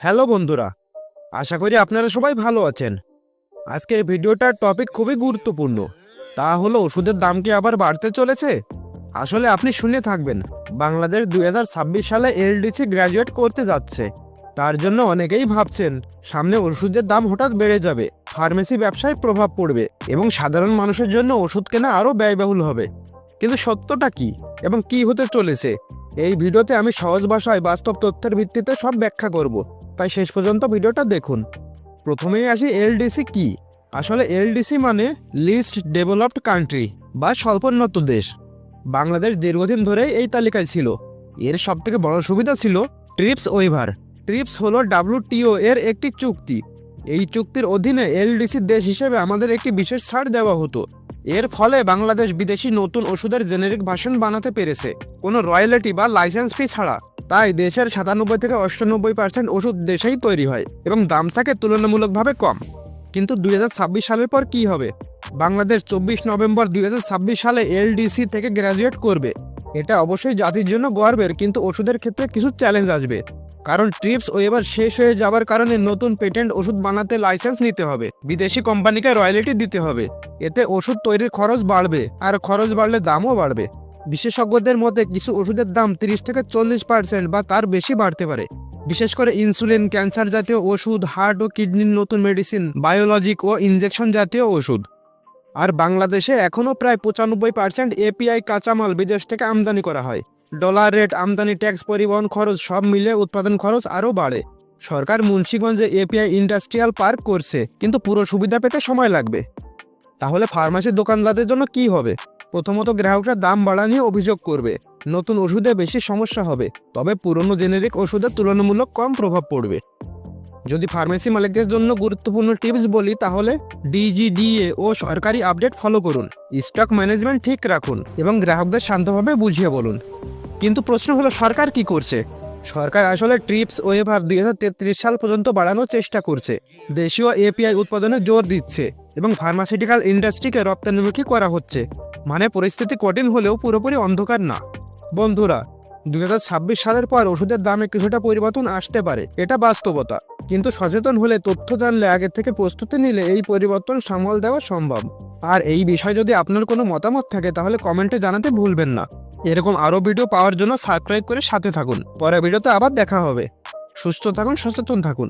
Hello বন্ধুরা, আশা করি আপনারা সবাই ভালো আছেন। আজকের ভিডিওটার টপিক খুবই গুরুত্বপূর্ণ, তা হলো ওষুধের দাম কি আবার বাড়তে চলেছে? আসলে আপনি শুনে থাকবেন, বাংলাদেশ দু হাজার ছাব্বিশ সালে এলডিসি গ্র্যাজুয়েট করতে যাচ্ছে। তার জন্য অনেকেই ভাবছেন, সামনে ওষুধের দাম হঠাৎ বেড়ে যাবে ফার্মেসি ব্যবসায় প্রভাব পড়বে এবং সাধারণ মানুষের জন্য ওষুধ কেনা আরও ব্যয়বহুল হবে। কিন্তু সত্যটা কি এবং কি হতে চলেছে? এই ভিডিওতে আমি সহজ ভাষায় বাস্তব তথ্যের ভিত্তিতে সব ব্যাখ্যা করব। তাই শেষ পর্যন্ত ভিডিওটা দেখুন। প্রথমেই আসি এলডিসি কি? আসলে এলডিসি মানে লিস্ট ডেভেলপড কান্ট্রি বা স্বল্পোন্নত দেশ। বাংলাদেশ দীর্ঘদিন ধরেই এই তালিকায় ছিল। এর সবথেকে বড় সুবিধা ছিল ট্রিপস ওয়েভার। ট্রিপস হলো ডাব্লিউটিও এর একটি চুক্তি। এই চুক্তির অধীনে এলডিসি দেশ হিসেবে আমাদের একটি বিশেষ ছাড় দেওয়া হতো। এর ফলে বাংলাদেশ বিদেশি নতুন ওষুধের জেনেরিক ভাষণ বানাতে পেরেছে। কোনো রয়্যালিটি বা লাইসেন্স ফি ছাড়া। তাই দেশের সাতানব্বই থেকে অষ্টানব্বই পার্সেন্ট ওষুধ দেশেই তৈরি হয় এবং দাম থাকে তুলনামূলকভাবে কম। কিন্তু দুই হাজার ছাব্বিশ সালের পর কি হবে? বাংলাদেশ চব্বিশ নভেম্বর দু হাজার ছাব্বিশ সালে এলডিসি থেকে গ্র্যাজুয়েট করবে। এটা অবশ্যই জাতির জন্য গর্বের, কিন্তু ওষুধের ক্ষেত্রে কিছু চ্যালেঞ্জ আসবে। কারণ ট্রিপস ওয়েবার শেষ হয়ে যাবার কারণে নতুন পেটেন্ট ওষুধ বানাতে লাইসেন্স নিতে হবে। বিদেশি কোম্পানিকে রয়্যালিটি দিতে হবে। এতে ওষুধ তৈরির খরচ বাড়বে, আর খরচ বাড়লে দামও বাড়বে। বিশেষজ্ঞদের মতে কিছু ওষুধের দাম তিরিশ থেকে চল্লিশ পার্সেন্ট বা তার বেশি বাড়তে পারে। বিশেষ করে ইনসুলিন, ক্যান্সার জাতীয় ওষুধ, হার্ট ও কিডনির নতুন মেডিসিন বায়োলজিক ও ইনজেকশন জাতীয় ওষুধ। আর বাংলাদেশে এখনও প্রায় পঁচানব্বই পার্সেন্ট এপিআই কাঁচামাল বিদেশ থেকে আমদানি করা হয়। ডলার রেট আমদানি ট্যাক্স পরিবহন খরচ সব মিলে উৎপাদন খরচ আরও বাড়ে। সরকার মুন্সিগঞ্জে এপিআই ইন্ডাস্ট্রিয়াল পার্ক করছে, কিন্তু পুরো সুবিধা পেতে সময় লাগবে। তাহলে ফার্মাসির দোকানদারদের জন্য কি হবে? প্রথমত গ্রাহকরা দাম বাড়া নিয়ে অভিযোগ করবে। নতুন ওষুধে বেশি সমস্যা হবে, তবে পুরনো জেনেরিক ওষুধের তুলনামূলক কম প্রভাব পড়বে। যদি ফার্মেসি মালিকদের জন্য গুরুত্বপূর্ণ টিপস বলি, তাহলে ডিজিডিএ ও সরকারি আপডেট ফলো করুন, স্টক ম্যানেজমেন্ট ঠিক রাখুন এবং গ্রাহকদের শান্তভাবে বুঝিয়ে বলুন। কিন্তু প্রশ্ন হলো, সরকার কি করছে? সরকার আসলে ট্রিপস ওয়েভার দুই হাজার তেত্রিশ সাল পর্যন্ত বাড়ানোর চেষ্টা করছে। দেশীয় এপিআই উৎপাদনে জোর দিচ্ছে এবং ফার্মাসিউটিক্যাল ইন্ডাস্ট্রিকে রপ্তানিমুখী করা হচ্ছে। মানে পরিস্থিতি কঠিন হলেও পুরোপুরি অন্ধকার না। বন্ধুরা, দুই হাজার ছাব্বিশ সালের পর ওষুধের দামে কিছুটা পরিবর্তন আসতে পারে, এটা বাস্তবতা। কিন্তু সচেতন হলে তথ্য জানলে আগে থেকে প্রস্তুতি নিলে এই পরিবর্তন সামাল দেওয়া সম্ভব। আর এই বিষয়ে যদি আপনার কোনো মতামত থাকে, তাহলে কমেন্টে জানাতে ভুলবেন না। এরকম আরও ভিডিও পাওয়ার জন্য সাবস্ক্রাইব করে সাথে থাকুন। পরের ভিডিওতে আবার দেখা হবে। সুস্থ থাকুন, সচেতন থাকুন।